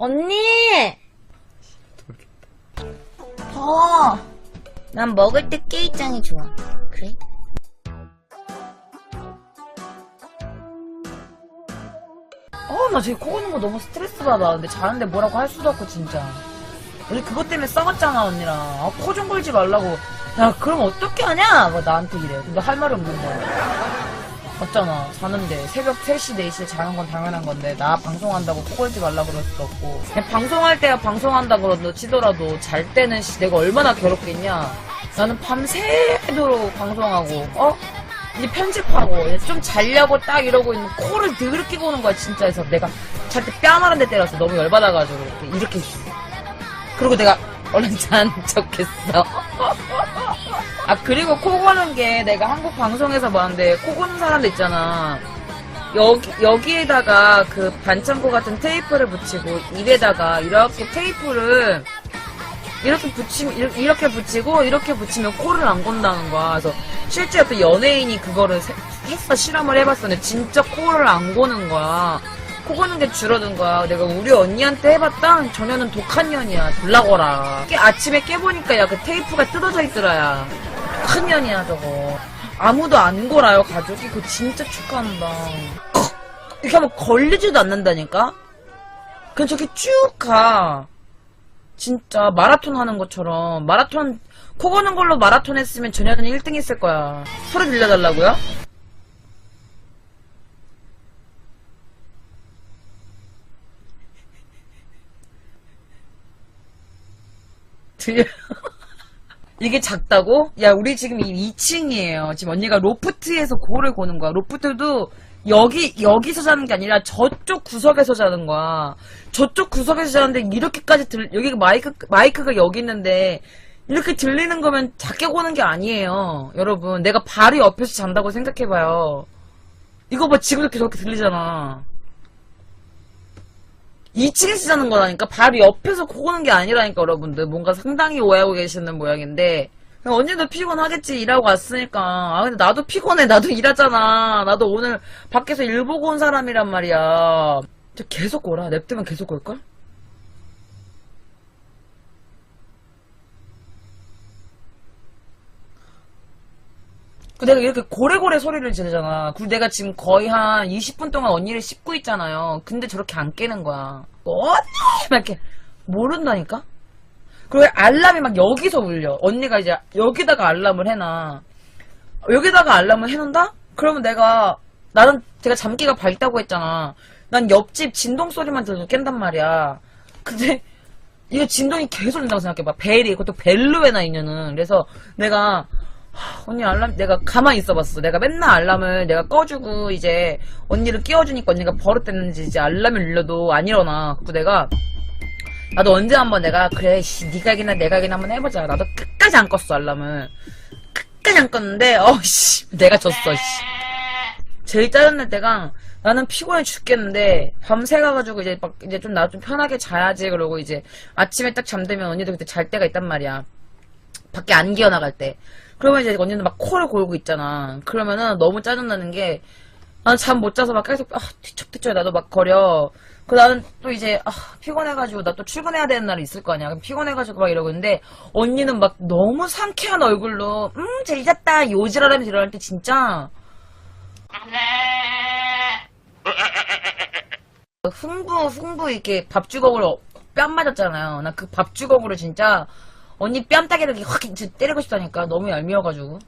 언니! 더워. 난 먹을 때 깨입장이 좋아. 그래? 어, 나 지금 코 고는 거 너무 스트레스 받아. 근데 자는데 뭐라고 할 수도 없고, 진짜. 우리 그것 때문에 싸웠잖아, 언니랑. 아, 코 좀 걸지 말라고. 야, 그럼 어떻게 하냐? 뭐 나한테 이래. 근데 할 말이 없는 거야. 맞잖아. 자는데. 새벽 3시, 4시에 자는 건 당연한 건데, 나 방송한다고 코 걸지 말라 그럴 수도 없고. 그냥 방송할 때야 방송한다 그러도 치더라도, 잘 때는 씨, 내가 얼마나 괴롭겠냐? 나는 밤새도록 방송하고, 어? 이제 편집하고 좀 자려고 딱 이러고 있는 코를 드럽게 고는 거야 진짜 해서 내가 잘 때 뺨 하는 데 때려서 너무 열받아가지고 이렇게. 그리고 내가 얼른 잔 척했어 아 그리고 코 고는 게 내가 한국 방송에서 봤는데 코 고는 사람들 있잖아 여기, 여기에다가 그 반창고 같은 테이프를 붙이고 입에다가 이렇게 테이프를 이렇게 붙이면 이렇게, 붙이고 이렇게 붙이면 코를 안 건다는 거야. 그래서 실제 또 연예인이 그거를 세- 했어 실험을 해봤었는데 진짜 코를 안 고는 거야. 코 고는 게 줄어든 거야. 내가 우리 언니한테 해봤다. 전혀는 독한 년이야. 졸라거라. 깨- 아침에 깨보니까 야 그 테이프가 뜯어져 있더라야. 독한 년이야 저거. 아무도 안 골아요 가족이. 그거 진짜 축하한다. 이렇게 하면 걸리지도 않는다니까. 그냥 저렇게 쭉 가. 진짜 마라톤 하는 것처럼 마라톤 코 고는 걸로 마라톤 했으면 전혀는 1등 했을 거야. 소리 들려달라고요? 들려. 이게 작다고? 야, 우리 지금 이 2층이에요. 지금 언니가 로프트에서 고를 고는 거야. 로프트도 여기, 여기서 자는 게 아니라 저쪽 구석에서 자는 거야. 저쪽 구석에서 자는데 이렇게까지 들, 여기 마이크, 마이크가 여기 있는데 이렇게 들리는 거면 작게 고는 게 아니에요. 여러분. 내가 바로 옆에서 잔다고 생각해봐요. 이거 봐, 지금 이렇게 저렇게 들리잖아. 2층에서 자는 거라니까? 바로 옆에서 고고는 게 아니라니까 여러분들. 뭔가 상당히 오해하고 계시는 모양인데. 언니도 피곤하겠지 일하고 왔으니까. 아 근데 나도 피곤해. 나도 일하잖아. 나도 오늘 밖에서 일 보고 온 사람이란 말이야. 저 계속 오라 냅두면 계속 올걸? 내가 이렇게 고래고래 소리를 지르잖아. 그리고 내가 지금 거의 한 20분 동안 언니를 씹고 있잖아요. 근데 저렇게 안 깨는 거야. 언니! 막 이렇게 모른다니까? 그리고 알람이 막 여기서 울려. 언니가 이제 여기다가 알람을 해놔. 여기다가 알람을 해놓는다? 그러면 내가 나는 제가 잠기가 밝다고 했잖아. 난 옆집 진동 소리만 들어도 깬단 말이야. 근데 이거 진동이 계속 된다고 생각해봐. 벨이 그것도 벨로 해놔 있냐는. 그래서 내가 하, 언니 알람 내가 가만히 있어봤어. 내가 맨날 알람을 내가 꺼주고 이제 언니를 깨워주니까 언니가 버릇됐는지 이제 알람이 울려도 안 일어나. 그래서 내가 나도 언제 한번 내가 그래 씨 네가 이기나 내가 이기나 한번 해보자. 나도 끝까지 안 껐어 알람을. 끝까지 안 껐는데 어씨 내가 졌어 씨. 제일 짜증날 때가 나는 피곤해 죽겠는데 밤새 가가지고 이제 막 이제 좀 나 좀 편하게 자야지 그러고 이제 아침에 딱 잠들면 언니도 그때 잘 때가 있단 말이야. 밖에 안 기어 나갈 때. 그러면 이제 언니는 막 코를 골고 있잖아. 그러면은 너무 짜증나는 게, 나는 잠 못 자서 막 계속, 아, 뒤척뒤척 나도 막 거려. 그 나는 또 이제, 아, 피곤해가지고, 나 또 출근해야 되는 날이 있을 거 아니야. 그럼 피곤해가지고 막 이러고 있는데, 언니는 막 너무 상쾌한 얼굴로, 음, 잘 잤다. 요지라라면서 일어날 때 진짜, 흥부, 흥부 이렇게 밥 주걱으로 뺨 맞았잖아요. 나 그 밥 주걱으로 진짜 언니 뺨 따기를 이렇게 확 때리고 싶다니까. 너무 얄미워가지고.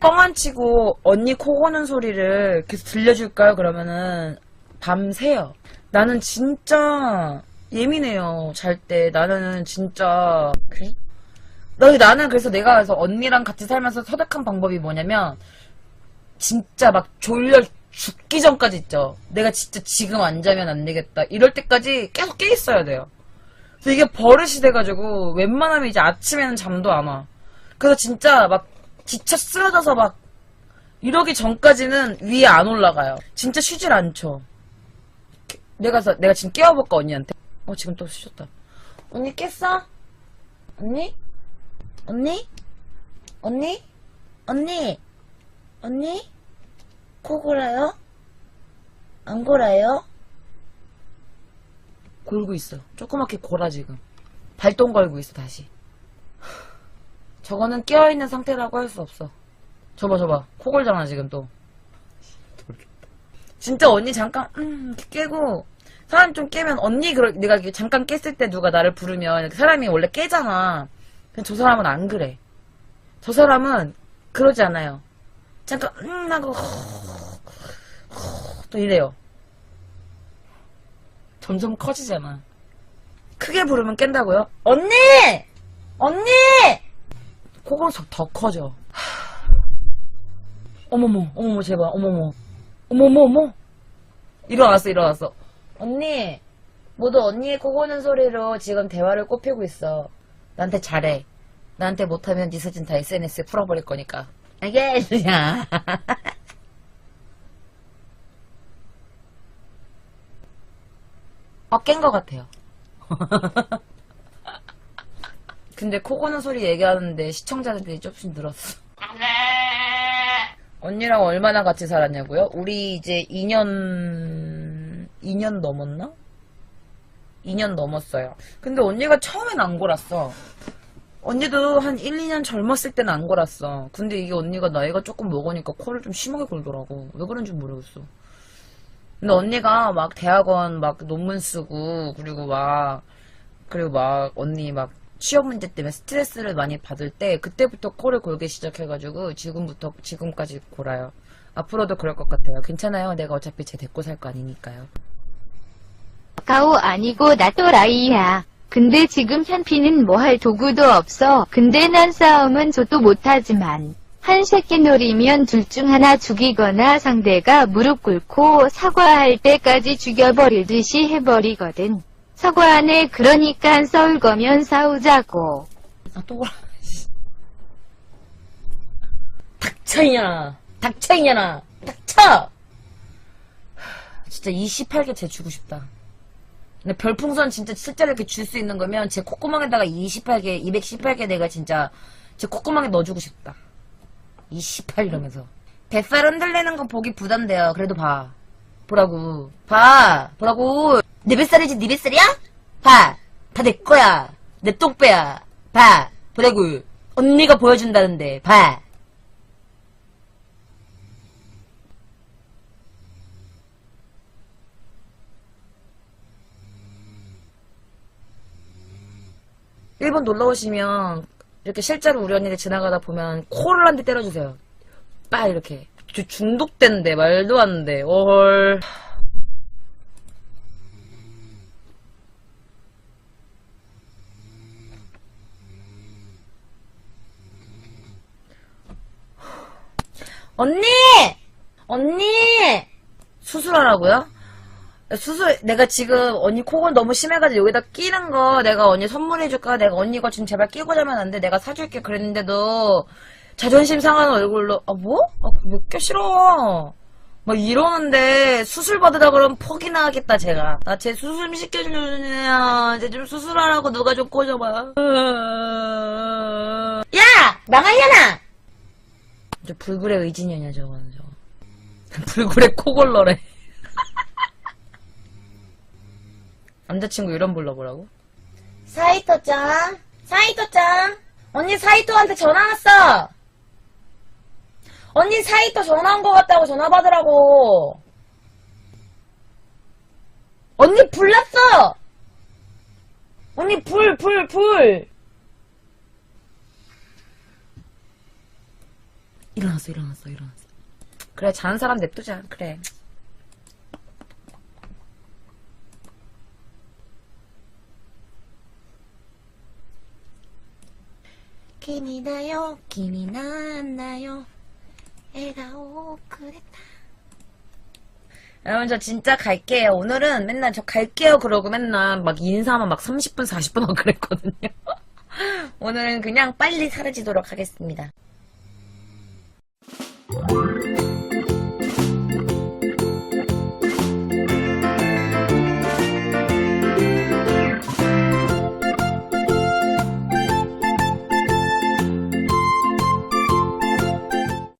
뻥안 치고 언니 코 고는 소리를 계속 들려줄까요? 그러면은 밤새요. 나는 진짜 예민해요. 잘 때. 나는 진짜 그래? 너 나는 그래서 내가 그래서 언니랑 같이 살면서 터득한 방법이 뭐냐면 진짜 막 졸려 죽기 전까지 있죠. 내가 진짜 지금 안 자면 안 되겠다. 이럴 때까지 계속 깨 있어야 돼요. 그래서 이게 버릇이 돼가지고 웬만하면 이제 아침에는 잠도 안 와. 그래서 진짜 막 지쳐 쓰러져서 막 이러기 전까지는 위에 안 올라가요. 진짜 쉬질 않죠. 내가 서 내가 지금 깨워볼까 언니한테. 어 지금 또 쉬었다. 언니 깼어? 언니? 언니? 언니? 언니? 언니? 코 골아요? 안 골아요? 골고 있어. 조그맣게 골아 지금. 발동 걸고 있어 다시. 저거는 깨어있는 상태라고 할 수 없어. 저봐 저봐. 코 골잖아 지금 또. 진짜 언니 잠깐 음 깨고 사람 좀 깨면 언니 그러 내가 잠깐 깼을 때 누가 나를 부르면 이렇게 사람이 원래 깨잖아. 근데 저 사람은 안 그래. 저 사람은 그러지 않아요. 잠깐 음 하고 또 이래요. 점점 커지잖아. 크게 부르면 깬다고요? 언니! 언니! 그건 더- 더 커져. 어머머, 어머머, 제발, 어머머. 어머머, 어머. 일어났어, 일어났어. 언니, 모두 언니의 코 고는 소리로 지금 대화를 꼽히고 있어. 나한테 잘해. 나한테 못하면 네 사진 다 SNS에 풀어버릴 거니까. 알겠냐? 어, 깬것 같아요. 근데 코 고는 소리 얘기하는데 시청자들이 조금씩 늘었어. 언니랑 얼마나 같이 살았냐고요? 우리 이제 2년, 2년 넘었나? 2년 넘었어요. 근데 언니가 처음엔 안 골았어. 언니도 한 1, 2년 젊었을 때는 안 골았어. 근데 이게 언니가 나이가 조금 먹으니까 코를 좀 심하게 골더라고. 왜 그런지 모르겠어. 근데 언니가 막 대학원 막 논문 쓰고 그리고 막 그리고 막 언니 막 취업 문제 때문에 스트레스를 많이 받을 때 그때부터 코를 골기 시작해가지고 지금부터 지금까지 골아요. 앞으로도 그럴 것 같아요. 괜찮아요. 내가 어차피 제 데리고 살 거 아니니까요. 가오 아니고 나 또라이야. 근데 지금 현피는 뭐 할 도구도 없어. 근데 난 싸움은 저도 못하지만. 한 새끼 노리면 둘 중 하나 죽이거나 상대가 무릎 꿇고 사과할 때까지 죽여버릴 듯이 해버리거든. 사과하네 그러니까 싸울 거면 싸우자고. 아, 또 골아. 닥쳐, 이년아. 닥쳐! 진짜 28개 제 주고 싶다. 근데 별풍선 진짜 실제로 이렇게 줄 수 있는 거면 제 콧구멍에다가 28개, 218개 내가 진짜 제 콧구멍에 넣어주고 싶다. 28 이러면서. 뱃살 흔들리는 거 보기 부담돼요. 그래도 봐. 보라고. 봐. 보라고. 내 뱃살이지 네 뱃살이야? 봐. 다 내 거야. 내 똥배야. 봐. 보라고. 언니가 보여준다는데. 봐. 일본 놀러 오시면 이렇게 실제로 우리 언니들 지나가다 보면 코를 한 대 때려주세요. 빠 이렇게. 저 중독된데 말도 안 돼. 헐. 언니! 언니! 수술하라고요? 수술, 내가 지금 언니 코골 너무 심해가지고 여기다 끼는 거 내가 언니 선물해줄까? 내가 언니 이거 좀 제발 끼고 자면 안 돼. 내가 사줄게. 그랬는데도 자존심 상하는 얼굴로, 아, 뭐? 아, 몇개 싫어. 막 이러는데 수술 받으라 그러면 포기나 하겠다, 제가. 나 제 수술 좀 시켜주냐. 쟤좀 수술하라고 누가 좀 꽂아봐. 야! 망할려나! 저 불굴의 의진이냐, 저거는, 저거. 불굴의 코골러래. 남자친구 이름 불러보라고? 사이토짱, 사이토짱, 언니 사이토한테 전화 왔어. 언니 사이토 전화 온것 같다고 전화 받으라고. 언니 불났어. 언니 불, 불, 불. 일어났어, 일어났어, 일어났어. 그래, 자는 사람 냅두자. 그래. 君だよ君なんだよ笑顔をくれた 여러분 저 진짜 갈게요 오늘은 맨날 저 갈게요 그러고 맨날 막 인사만 막 30분 40분 하고 그랬거든요 오늘은 그냥 빨리 사라지도록 하겠습니다